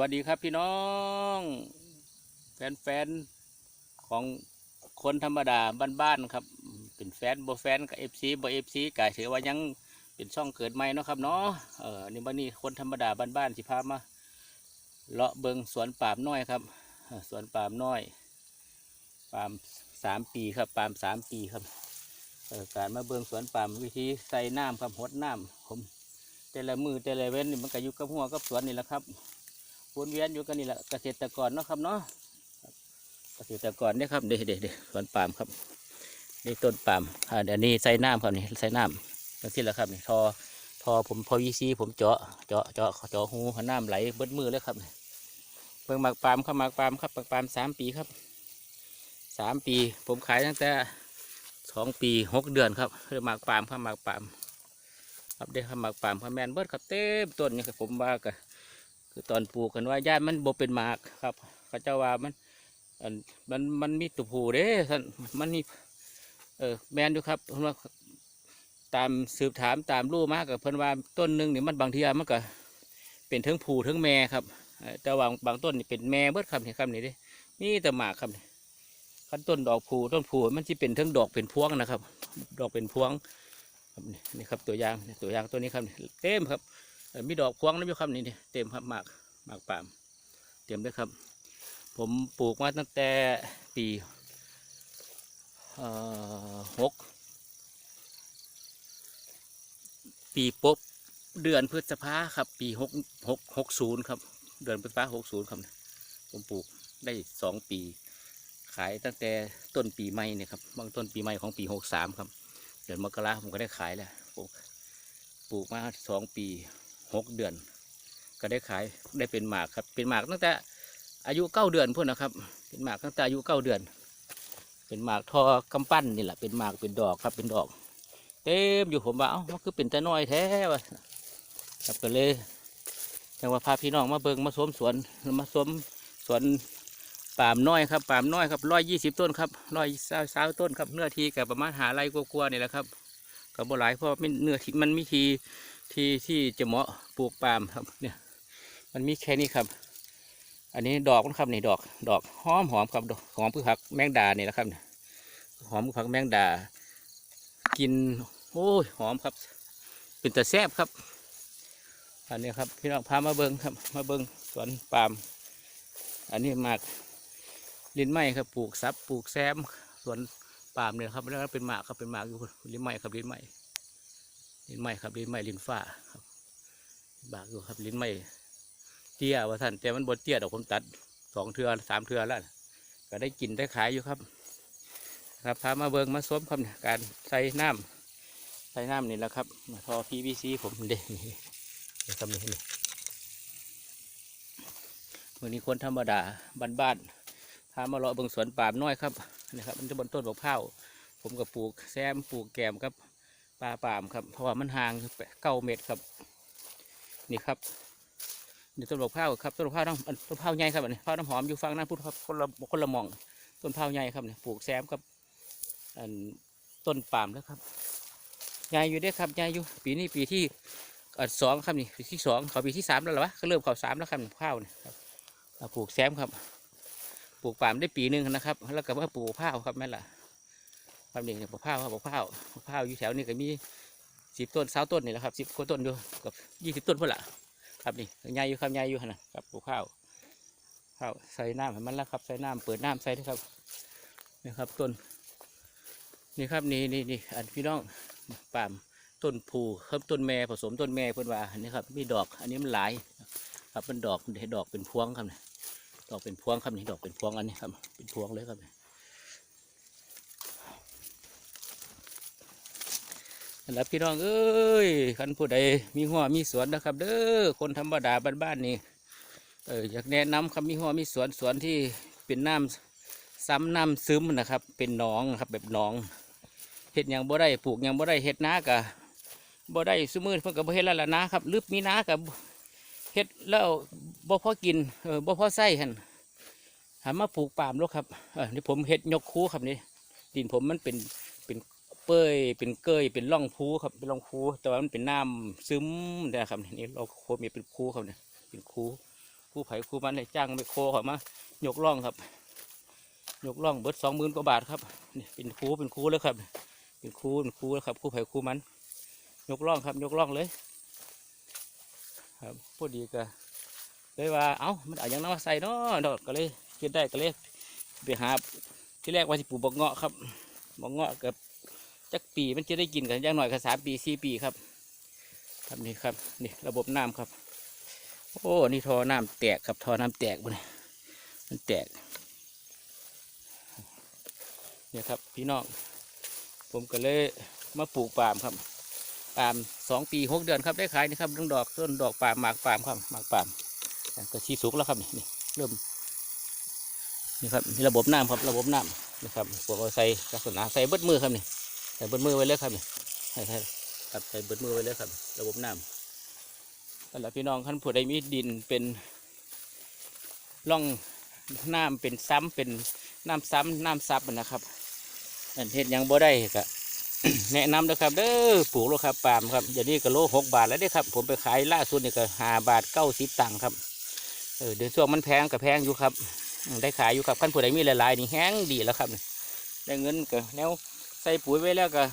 วัสดีครับพี่น้อง แฟนๆของคนธรรมดาบ้านๆครับ เป็นแฟนบ่แฟนกับเอฟซีบ่เอฟซีกายถือว่ายังเป็นช่องเกิดใหม่เนาะครับเนาะเออนี่วันนี้คนธรรมดาบ้านๆสิพามาเลาะเบิงสวนปามน้อยครับสวนปามน้อยปามสามปีครับปามสามปีครับออการมาเบิงสวนปามวิธีใส่น้ำครับหดน้ำผม แต่ละมือแต่ละเว้นนี่มันก็อยู่กับหัวกับสวนนี่แหละครับ วนเวียนอยู่กันนี่แหละเกษตรกรเนาะครับเนาะเกษตรกรเนี่ยครับเด็ดเด็ดสวนปาล์มครับนี่ต้นปาล์มอ่าเดี๋ยวนี้ใส่น้ำครับนี่ใส่น้ำจังที่แหละครับนี่ทอทอผมพอวีซีผมเจาะเจาะเจาะเจาะหูน้ำไหลเบิดมือเลยครับเพิ่งหมักปาล์มครับหมักปาล์มครับหมักปาล์มสามปีครับสามปี ผมขายตั้งแต่สองปีหกเดือนครับคือหมักปาล์มครับหมักปาล์มครับได้ครับหมักปาล์มครับแมนเบิดครับเต็มต้นนี่ครับผมว่ากัน คือตอนปลูกกันว่าย่านมันบ่เป็นหมากครับเขาเจ้าว่ามันอันมันมันมีตุผูเด้ท่านมันมีเออแมนอยู่ครับเพิ่นว่าตามสืบถามตามรู้มากกับเพิ่นว่าต้นหนึ่งเนี่ยมันบางทีมันก็เป็นทั้งผูทั้งแม่ครับแต่ว่าบางต้นนี่เป็นแม่เบิดครับนี่ครับนี่ด้มีแต่หมากครับนี่คันต้นดอกผูต้นผูมันจะเป็นทั้งดอกเป็นพวงนะครับ ดอกเป็นพวงนี่ครับตัวอย่างตัวอย่างตัวนี้ครับเต็มครับ มีดอกพวงนะพี่ครับนี่นี่เต็มครับหมากหมากปามเต็มด้วยครับ ผมปลูกมาตั้งแต่ปีหกปีปุ๊บเดือนพฤษภาครับ ปีหกหกหกศูนย์ครับ เดือนพฤษภาหกศูนย์ครับ ผมปลูกได้สองปี ขายตั้งแต่ต้นปีใหม่เนี่ยครับบางต้นปีใหม่ของปีหกสามครับ เดือนมกราผมก็ได้ขายแล้วปลูกปลูกมาสองปี หกเดือน ก็ได้ขายได้เป็นหมากครับ เป็นหมากตั้งแต่อายุเก้าเดือนพุ่นนะครับ เป็นหมากตั้งแต่อายุเก้าเดือน เป็นหมากทอกำปั้นนี่แหละเป็นหมากเป็นดอกครับเป็นดอก เต็มอยู่ผมว่าเอ้ามันคือเป็นแต่น้อยแท้วะครับก็เลยจังว่าพาพี่น้องมาเบิงมาสวมสวนมาสวมสวนปามน้อยครับปามน้อยครับร้อยยี่สิบต้นครับร้อยสาวต้นครับเนื้อที่กับประมาณหาไรกลัวๆนี่แหละครับกับบ่หลายเพราะมันเนื้อที่มันมีที ที่ที่จะเหมาะปลูกปาล์มครับเนี่ยมันมีแค่นี้ครับ อันนี้ดอกนะครับนี่ดอกดอกหอมหอมครับดอกหอมพืชผักแมงดาเนี่แหละครับเนี่ยหอมพืชผักแมงดา กินโอ้ยหอมครับ เป็นแต่แซ่บครับ อันนี้ครับพี่น้องพามาเบิงครับ มาเบิงสวนปาล์มอันนี้หมากลิ้นไม้ครับปลูกซับปลูกแซมสวนปาล์มเนี่ยครับแล้วก็เป็นหมากครับเป็นหมากอยู่ลิ้นไม้ครับลิ้นไม้ ลิ้นไม้ครับลิ้นไม้ลิ้นฟ้าครับบากอยู่ครับลิ้นไม้เตี้ยว่าท่านแต่มันบดเตี้ยดอกผมตัดสองเทือสามเทือแล้วก็ได้กินได้ขายอยู่ครับ ครับพามาเบิงมาส้มครับเนี่ยการใส่น้ำใส่น้ำนี่แหละครับมาทอ PVC ผมเด็กนี่เดี๋ยวครับนี่นี่มือนี้คนธรรมดาบ้านๆพามาเลาะเบิงสวนปามน้อยครับนี่ครับ มันจะบนต้นบอกเผาผมกับปลูกแซมปลูกแกมครับ ปลาปามครับ เพราะว่ามันห่างเก้าเมตรครับ นี่ครับนี่ต้นมะพร้าวครับต้นมะพร้าวน้ำอันต้นข้าวใหญ่ครับอันนี้ข้าวน้ำหอมอยู่ฝั่งนั้นพูดครับคนละคนละมอง ต้นข้าวใหญ่ครับเนี่ยปลูกแซมครับอันต้นปามแล้วครับใหญ่อยู่ด้อครับใหญ่อยู่ปีนี้ปีที่อันสองครับนี่ปีที่สองเขาปีที่สามแล้วหรอวะก็เริ่มเขาสามแล้วครับข้าวเนี่ยครับปลูกแซมครับ ปลูกปามได้ปีหนึ่งนะครับ แล้วก็มาปลูกข้าวครับแม่ล่ะ ความเด็กเนี่ยปลูกข้าวครับปลูกข้าวปลูกข้าวอยู่แถวนี้ก็มีสิบต้นสาวต้นนี่แหละครับสิบกว่าต้นอยู่กับยี่สิบต้นพุ่นละครับนี่ใหญ่อยู่ครับใหญ่อยู่ขนาดครับปลูกข้าวข้าวใส่น้ำให้มันแล้วครับใส่น้ำเปิดน้ำใส่ด้วยครับนี่ครับต้นนี่ครับนี่นี่นี่อันพี่น้องปามต้นผูครับต้นแม่ผสมต้นแม่เพื่อนว่าอันนี้ครับมีดอกอันนี้มันหลายครับเป็นดอกเห็นดอกเป็นพวงครับนี่ดอกเป็นพวงครับนี่ดอกเป็นพวงอันนี้ครับเป็นพวงเลยครับ แล้วพี่น้องเอ้ยคันผู้ใดมีหัวมีสวนนะครับ เด้อคนธรรมดาบ้านๆนี่เอออยากแนะนำครับมีหัวมีสวนสวนที่เป็นน้ำซ้ำน้ำซึมนะครับ เป็นหนองครับแบบหนองเห็ดยังบ่ได้ปลูกยังบ่ได้เห็ดนากะบ่ได้สมือเพิ่นก็บ่เฮ็ดแล้วละนะครับลึบมีนากับเฮ็ดแล้วบ่พอกินเออบ่พอใส่หั่นหามาปลูกปาล์มแล้วครับเออนี่ผมเฮ็ดยกคูครับนี่ดินผมมันเป็น เปื่อยเป็นเกยเป็นร่องพูครับเป็นร่องพูแต่ว่ามันเป็นน้ำซึมนะครับนี่เราโคมีเป็นคูครับเนี่ยเป็นคูคูไผ่คูมันเลยจ้างไปโคเขามายกล่องครับ ยกล่องเบิดสองหมื่นกว่าบาทครับนี่เป็นคูเป็นคูเลยครับ เป็นคูเป็นคูแล้วครับคูไผ่คูมัน ยกล่องครับ ยกล่องเลย ครับพอดีก็เลยว่าเอ้ามันเอาหยังน้ำมาใส่เนาะดอกก็เลยคิดได้ก็เลยไปหาที่แรกว่าสิปลูกบกเงาะครับบกเงาะกับ จักปีมันจะได้กินกันอย่างหน่อยก็สามปีสี่ปีครับครับนี่ครับนี่ระบบน้ำครับ โอ้นี่ท่อน้ำแตกครับท่อน้ำแตกบนมันแตกเนี่ยครับพี่น้องผมก็เลยมาปลูกปาล์มครับปาล์มสองปีหกเดือนครับได้ขายนี่ครับต้นดอกต้นดอกปาล์มหมากปาล์มครับหมากปาล์มก็ชีสุกแล้วครับนี่เริ่มนี่ครับนี่ระบบน้ำครับระบบน้ำนี่ครับพวกเอาใส่ลักษณะใส่เบิดมือครับนี่ ส่เบิดมือไว้เลยครับนี่ใช่ใช่ครับใส่เบิดมือไว้เลยครับ ระบบน้ำนั่นแหละพี่น้องขั้นผู้ใดมีดินเป็นร่องน้ำเป็นซ้ำเป็นน้ำซ้ำน้ำซับนะครับอันเฮ็ดหยังบ่ได้ก็แนะนำนะครับเด้อปลูกแล้วครับปาล์มครับอย่างนี้ก็โลหกบาทแล้วเด้อครับ ผมไปขายล่าสุดนี่ก็ห้าบาทเก้าสิบตังค์ครับเออเดี๋ยวช่วงมันแพงก็แพงอยู่ครับอืมได้ขายอยู่ครับขั้นผู้ใดมีหลายๆนี่แห้งดีแล้วครับได้เงินก็แนว ใส่ปุ๋ยไว้แล้วก็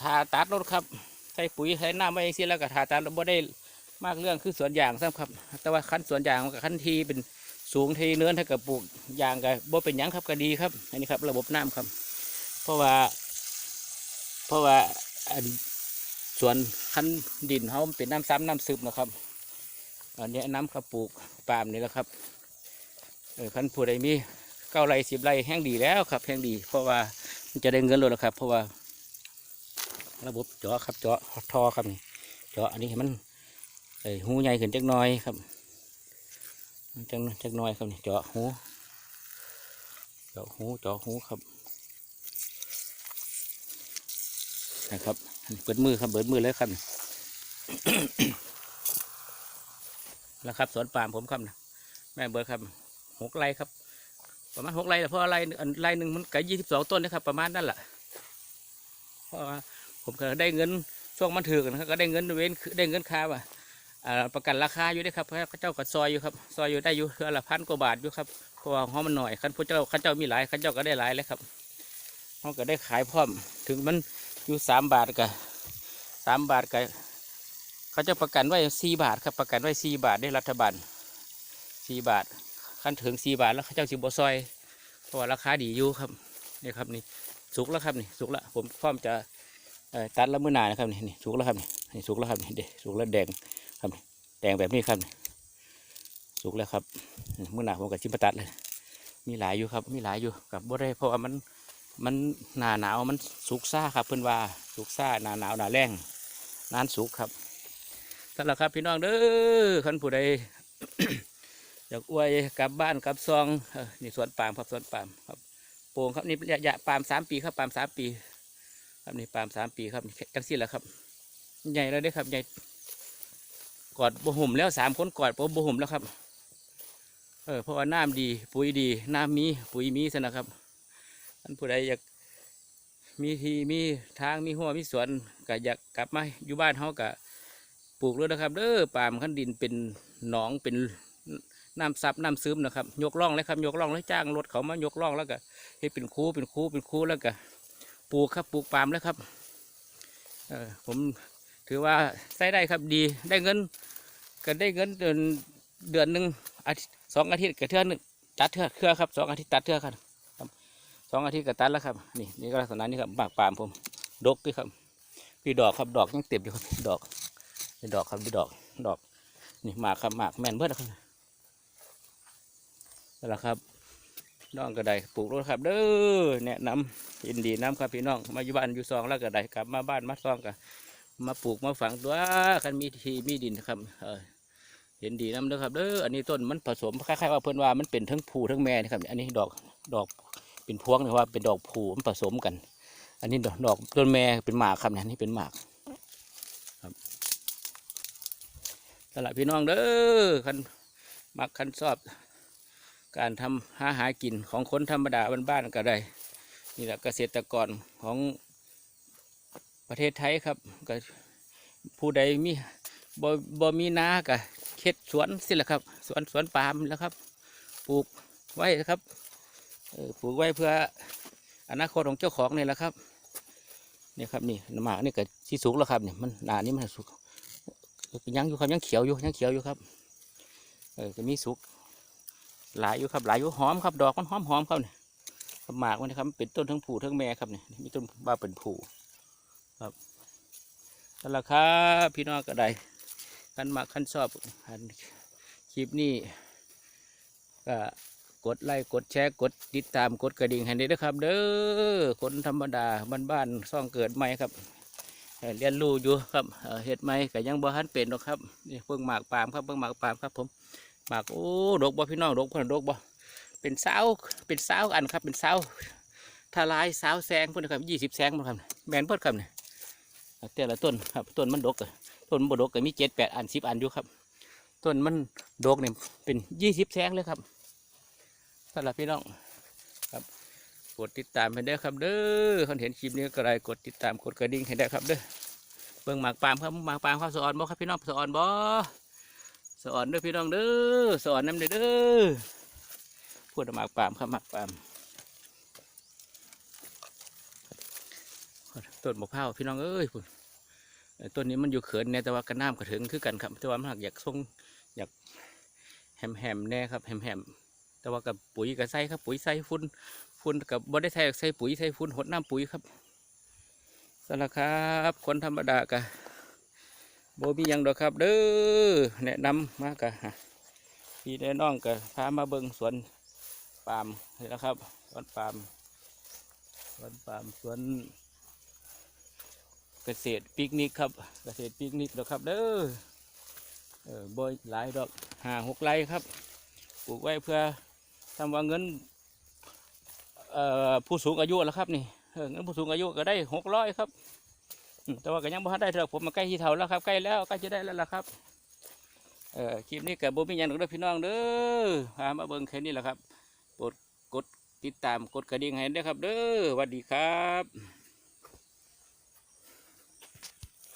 ทาตัดรถครับใส่ปุ๋ยใส่น้ำไว้เองสิแล้วก็ทาตามเราบ่ได้มากเรื่องคือสวนยางซ้ำครับ แต่ว่าขั้นสวนยางกับขั้นทีเป็นสูงทีเนื้อถ้ากิดปลูกยางก็บ่เป็นยังครับก็ดีครับ อันนี้ครับ ระบบน้ำครับ เพราะว่า เพราะว่าสวนขั้นดินเขาเป็นน้ำซ้ำน้ำซึมนะครับอันนี้น้ำครับปลูกปาล์มนี่แหละครับเออขั้นผู้ใดมี เก้าไร่สิบไร่แห้งดีแล้วครับแห้งดี เพราะว่ามันจะได้เงินเลยครับ เพราะว่า ระบบเจาะครับเจาะท่อครับนี่เจาะอันนี้ให้มันไอหูใหญ่ขึ้นจักน่อยครับจักจักน่อยครับนี่เจาะหูเจาะหูเจาะหูครับนะครับเปิดมือครับเปิดมือเลยครับแล้วครับสวนปามผมครับนะแม่เบิร์ครับหกไร่ครับ ประมาณหกไร่เพราะไร่อันไร่หนึ่งมันไก่ยี่สิบสองต้นนะครับ ประมาณนั่นแหละเพราะผมก็ได้เงินช่วงมันถือกันครับก็ได้เงินเว้นได้เงินค่าว่าอ่าประกันราคาอยู่ด้วยครับเขาะเจ้าก็ซอยอยู่ครับซอยอยู่ได้อยู่เทือละพันกว่าบาทอยู่ครับเพราะว่าห้องมันหน่อยคันพระเจ้าข้าเจ้ามีหลายข้าเจ้าก็ได้หลายเลยครับเขาก็ได้ขายพร้อม ถึงมันอยู่สามบาทกับสามบาทกับเขาเจะประกันไว้สี่บาทครับประกันไว้สี่บาทได้รัฐบาลสี่บาท คันถึงสี่บาทแล้วเจ้าสิบซอย เพราะว่าราคาดีอยู่ครับนี่ครับนี่สุกแล้วครับนี่สุกแล้วผมพร้อมจะตัดแล้วมือหนานะครับนี่นี่สุกแล้วครับนี่นี่สุกแล้วครับนี่เด็สุกแล้วแดงครับแดงแบบนี้ครับนี่สุกแล้วครับมือหนาผมกับชิมตัดเลย มีหลายอยู่ครับมีหลายอยู่กับบ่ได้เพราะว่ามันมันหนาหนาวมันสุกซ่าครับเพื่อนว่าสุกซ่าหนาหนาวหนาแรงนานสุกครับนั่นแหละครับพี่น้องเด้อขันผู้ใด อยากอวยกลับบ้านกลับซองนี่สวนปาล์มครับสวนปาล์มครับโป่งครับนี่ระยะปาล์มสามปีครับปาล์มสามปี ครับนี่ปาล์มสามปีครับจังสิแหละครับ ใหญ่แล้วเด้อครับใหญ่กอดบ่ห่มแล้วสามคนกอดบ่บ่ห่มแล้วครับเออเพราะว่าน้ำดี ปุ๋ยดี น้ำมีปุ๋ยมีสนะครับท่านผู้ใดอยากมีที่มีทางมีหัวมีสวนก็อยากกลับมาอยู่บ้านเขาก็ปลูกเลยนะครับเด้อปาล์มขั้นดินเป็นหนองเป็น น้ำซับน้ำซึมนะครับยกร่องเลยครับยกร่องแล้วจ้างรถเขามายกร่องแล้วก็ให้เป็นคูเป็นคูเป็นคูแล้วก็ปลูกครับปลูกปาล์มแล้วครับเออผมถือว่าใช้ได้ครับดีได้เงินก็ได้เงินเดือนเดือนหนึ่งอาทิตย์สองอาทิตย์กับเทื่อหนึงตัดเทื่อเครือครับสองอาทิตย์ตัดเทือครับครับสองอาทิตย์ก็ตัดแล้วครับนี่นี่ก็ลักษณะนี้ครับปากปาล์มผมดกด้วยครับพี่ดอกครับดอกยังเต็มอยู่ครับดอกมีดอกครับนี่ดอกดอกนี่หมากครับหมากแม่นเบิดครับ นั่นแหละครับน้องก็ได้ปลูกรถครับ เด้อแนะนำยินดีน้ำครับพี่น้องมาอยู่บ้านอยู่ซองแล้วก็ได้กลับมาบ้านมาซองกันมาปลูกมาฝังตัวคันมีที่มีดินครับเออเห็นดีน้ำเด้อครับเด้ออันนี้ต้นมันผสมคล้ายๆว่าเพื่อนว่ามันเป็นทั้งผูทั้งแม่นะครับ อันนี้ดอกดอกเป็นพวงนะว่าเป็นดอกผูมันผสมกัน อันนี้ดอกดอกต้นแม่เป็นหมากครับเนี่ยนนี่เป็นหมากครับสำหรับพี่น้องเด้อคันมักคันชอบ การทำหาหากินของคนธรรมดาบ้านๆก็ได้นี่แหละเกษตรกรของประเทศไทยครับก็ผู้ใดมีบ่บ่มีนาก็เฮ็ดสวนสิละครับ สวนสวนปาล์มแล้วครับ ปลูกไว้นะครับปลูกไว้เพื่ออนาคตของเจ้าของนี่แหละครับนี่ครับนี่หมากนี่ก็ที่สุกแล้วครับเนี่ยมันหนานี่มันสุกยังอยู่ครับยังเขียวอยู่ยังเขียวอยู่ครับเออจะมีสุก หลายอยู่ครับหลายอยู่หอมครับดอกมันหอมหอมครับเนี่ยหมากมันนะครับเป็นต้นทั้งผูทั้งแม่ครับเนี่ยมีต้นว่าเป็นผูครับนั่นแหละครับพี่น้องก็ได้กันมาขั้นชอบอันคลิปนี้ก็กดไลค์กดแชร์กดติดตามกดกระดิ่งให้ด้วยนะครับเด้อคนธรรมดาบ้านๆซ่องเกิดใหม่ครับเรียนรู้อยู่ครับเอ่อเฮ็ดไหมก็ยังบ่ทันเป็นหรอกครับนี่เพิ่งหมากปามครับเพิ่งหมากปามครับผม หมากโอ้ดกบ่พี่น้องดกเพิ่นดกบ่เป็นสาวเป็นสาวอันครับ เป็นสาวทลายสาวแซงเพิ่นครับยี่สิบแซงบ่ครับแมนเพิ่นครับเนี่ยแต่ละต้นครับต้นมันดกต้นบ่ดกก็มีเจ็ดแปดอันสิบอันอยู่ครับต้นมันดกเนี่ยเป็นยี่สิบแซงเลยครับสำหรับพี่น้องครับกดติดตามให้ได้ครับเด้อคนเห็นคลิปนี้ก็ได้กดติดตามกดกระดิ่งให้ได้ครับเด้อเบิ่งหมากปามครับหมากปามครับสอนบ่ครับพี่น้องสอนบ่ สอนด้อพี่น้องเด้อสอนน้ำเด้อเด้อพูดหมากปามครับหมากปามต้นมะพร้าวพี่น้องเอ้ยพุ่นเอ่อต้นนี้มันอยู่เขินเนี่ยแต่ว่ากระน้ำกระถึงคือกันครับแต่ว่ามันหักอยากทรงอยากแหมแหมแน่ครับแหมแหมแต่ว่ากับปุ๋ยกับใส่ครับปุ๋ยใส่ฝุ่นฝุ่นกับบ่ได้ใส่ใส่ปุ๋ยใส่ฝุ่นหดน้ำปุ๋ยครับสวัสดีครับคนธรรมดากะ โบมียังดอกครับเด้อแนะนำมากกะพี่แน่น้องกะพามาเบิ่งสวนปาล์มนี่นะครับสวนปาล์มสวนปาล์มสวนเกษตรปิกนิกครับเกษตรปิกนิกดอกครับเด้อเออบ่หลายดอกห้าหกไร่ครับปลูกไว้เพื่อทำว่าเงินเอ่อผู้สูงอายุแล้วครับนี่เงินผู้สูงอายุก็ได้หกร้อยครับ แต่ว่าก็ยังบ่ทันได้เถอะผมมาใกล้ที่เท่าแล้วครับใกล้แล้วใกล้จะได้แล้วล่ะครับเออคลิปนี้กับโบมีหยังหรอกเด้อพี่น้องเด้อพามาเบิ่งแค่นี้แหละครับกดกดติดตามกดกระดิ่งให้ด้วยครับ เด้อสวัสดีครับ